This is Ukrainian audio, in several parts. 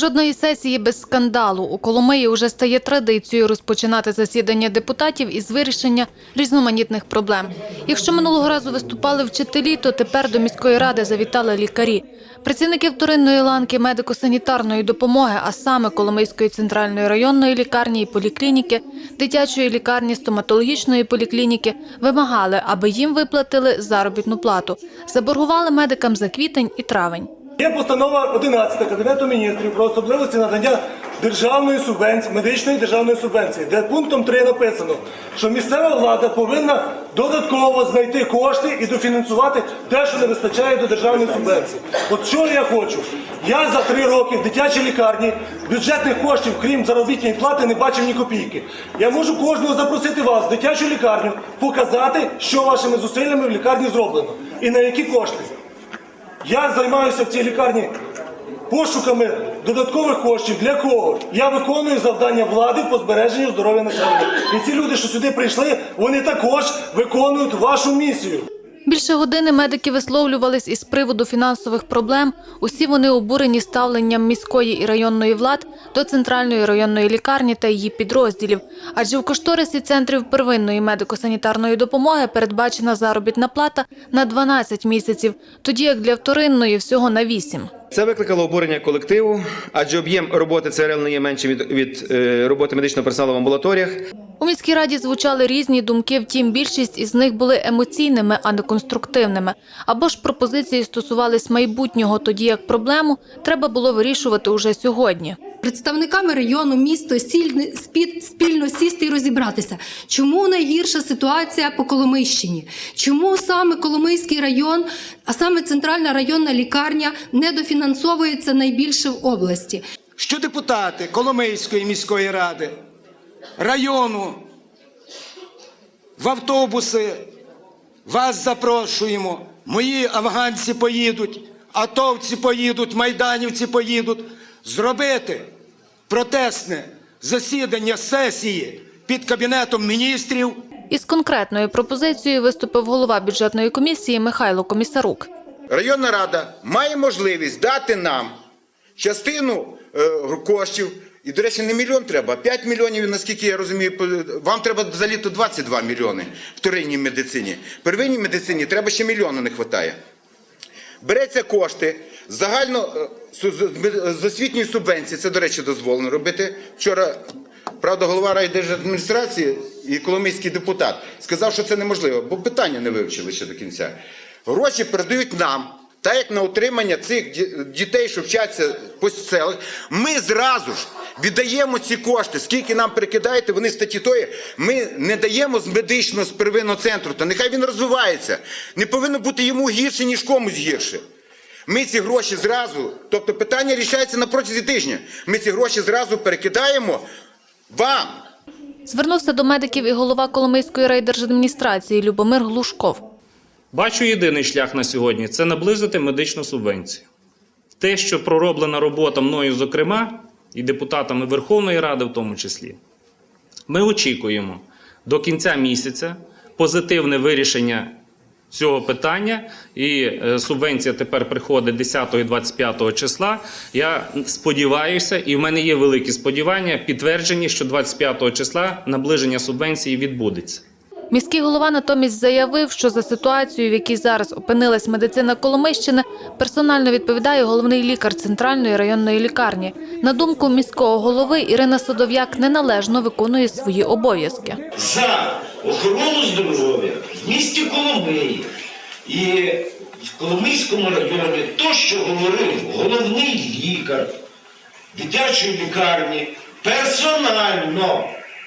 Жодної сесії без скандалу. У Коломиї вже стає традицією розпочинати засідання депутатів із вирішення різноманітних проблем. Якщо минулого разу виступали вчителі, то тепер до міської ради завітали лікарі. Працівники вторинної ланки медико-санітарної допомоги, а саме Коломийської центральної районної лікарні і поліклініки, дитячої лікарні, стоматологічної поліклініки вимагали, аби їм виплатили заробітну плату. Заборгували медикам за квітень і травень. Є постанова 11 Кабінету міністрів про особливості надання державної субвенції, медичної державної субвенції, де пунктом 3 написано, що місцева влада повинна додатково знайти кошти і дофінансувати те, що не вистачає до державної субвенції. От що я хочу? Я за три роки в дитячій лікарні бюджетних коштів, крім заробітної плати, не бачив ні копійки. Я можу кожного запросити вас в дитячу лікарню, показати, що вашими зусиллями в лікарні зроблено і на які кошти. Я займаюся в цій лікарні пошуками додаткових коштів. Для кого? Я виконую завдання влади по збереженню здоров'я населення. І ці люди, що сюди прийшли, вони також виконують вашу місію. Більше години медики висловлювались із приводу фінансових проблем. Усі вони обурені ставленням міської і районної влад до центральної районної лікарні та її підрозділів. Адже в кошторисі центрів первинної медико-санітарної допомоги передбачена заробітна плата на 12 місяців, тоді як для вторинної всього на 8. Це викликало обурення колективу, адже об'єм роботи ЦРЛ не є меншим від, від е, роботи медичного персоналу в амбулаторіях. У міській раді звучали різні думки, втім більшість із них були емоційними, а не конструктивними. Або ж пропозиції стосувались майбутнього, тоді як проблему треба було вирішувати уже сьогодні. Представниками району, місто спільно сісти і розібратися, чому найгірша ситуація по Коломийщині, чому саме Коломийський район, а саме центральна районна лікарня недофінансовується найбільше в області. що депутати Коломийської міської ради, району, в автобуси вас запрошуємо. Мої афганці поїдуть, атовці поїдуть, майданівці поїдуть. Зробити протестне засідання сесії під Кабінетом міністрів. Із конкретною пропозицією виступив голова бюджетної комісії Михайло Комісарук. Районна рада має можливість дати нам частину е, коштів. І, до речі, не мільйон треба, а 5 мільйонів, наскільки я розумію, вам треба взагалі то 22 мільйони в вторинній медицині. В первинній медицині треба ще мільйону не вистачає. Береться кошти загально е, з- освітньої субвенції, це, до речі, дозволено робити. Вчора, правда, голова райдержадміністрації і коломийський депутат сказав, що це неможливо, бо питання не вивчили ще до кінця. Гроші передають нам. Так як на утримання цих дітей, що вчаться по селах, ми зразу ж віддаємо ці кошти. Скільки нам перекидаєте, вони статті тої, ми не даємо з медичного з первинного центру. Та нехай він розвивається. Не повинно бути йому гірше, ніж комусь гірше. Ми ці гроші зразу, тобто питання рішається на протязі тижня. Ми ці гроші зразу перекидаємо вам. Звернувся до медиків і голова Коломийської райдержадміністрації Любомир Глушков. Бачу єдиний шлях на сьогодні це наблизити медичну субвенцію. Те, що пророблена робота мною, зокрема, і депутатами Верховної Ради, в тому числі, ми очікуємо до кінця місяця позитивне вирішення цього питання, і е, субвенція тепер приходить 10 і 25 числа. Я сподіваюся, і в мене є великі сподівання, підтверджені, що 25 числа наближення субвенції відбудеться. Міський голова натомість заявив, що за ситуацію, в якій зараз опинилась медицина Коломийщини, персонально відповідає головний лікар центральної районної лікарні. На думку міського голови, Ірина Садов'як неналежно виконує свої обов'язки. за охорону здоров'я в місті Коломиї і в Коломийському районі, то, що говорив головний лікар дитячої лікарні, персонально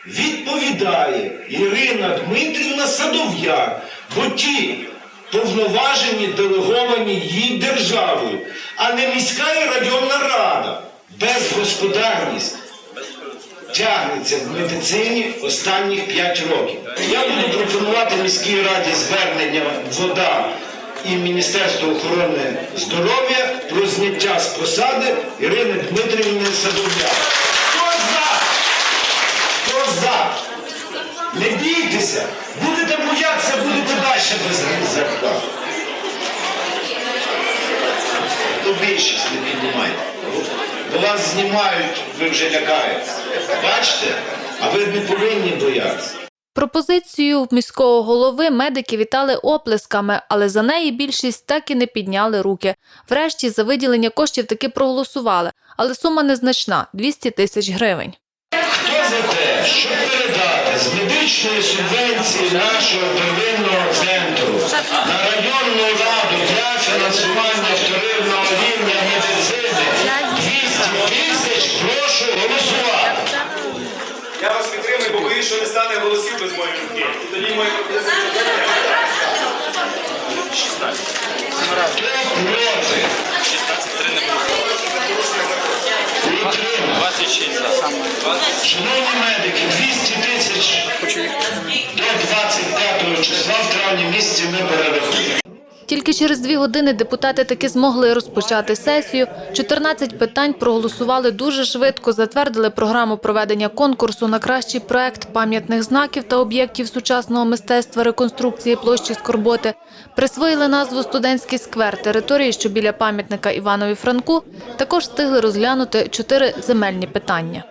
відповідає Ірина Дмитрівна Садов'як, бо ті повноважені делеговані їй державою, а не міська і районна рада. Безгосподарність тягнеться в медицині останніх 5 років. Я буду пропонувати міській раді звернення вода і Міністерство охорони здоров'я про зняття з посади Ірини Дмитрівни Садов'як. Хто за? Хто за? Не бійтеся, будете боятися, будете далі без зарплати. То більшість не піднімайте. До вас знімають, ви вже лякаєтесь. Бачите? А ви не повинні боятися. Пропозицію міського голови медики вітали оплесками, але за неї більшість так і не підняли руки. Врешті за виділення коштів таки проголосували, але сума незначна 200 тисяч гривень. Хто за те, щоб передати з медичної субвенції нашого первинного центру на районну раду для фінансування вторинного рівня медицини 200 тисяч, прошу голосувати. Я вас підтримую, бо боюсь, що не стане голосів без моєї руки. Тоді мої пропозиції Хто проти? Утримався. Шановні медики, 200 місяці ми перерахуємо. Тільки через дві години депутати таки змогли розпочати сесію. 14 питань проголосували дуже швидко, затвердили програму проведення конкурсу на кращий проект пам'ятних знаків та об'єктів сучасного мистецтва реконструкції площі Скорботи, присвоїли назву «Студентський сквер» території, що біля пам'ятника Іванові Франку, також встигли розглянути чотири земельні питання.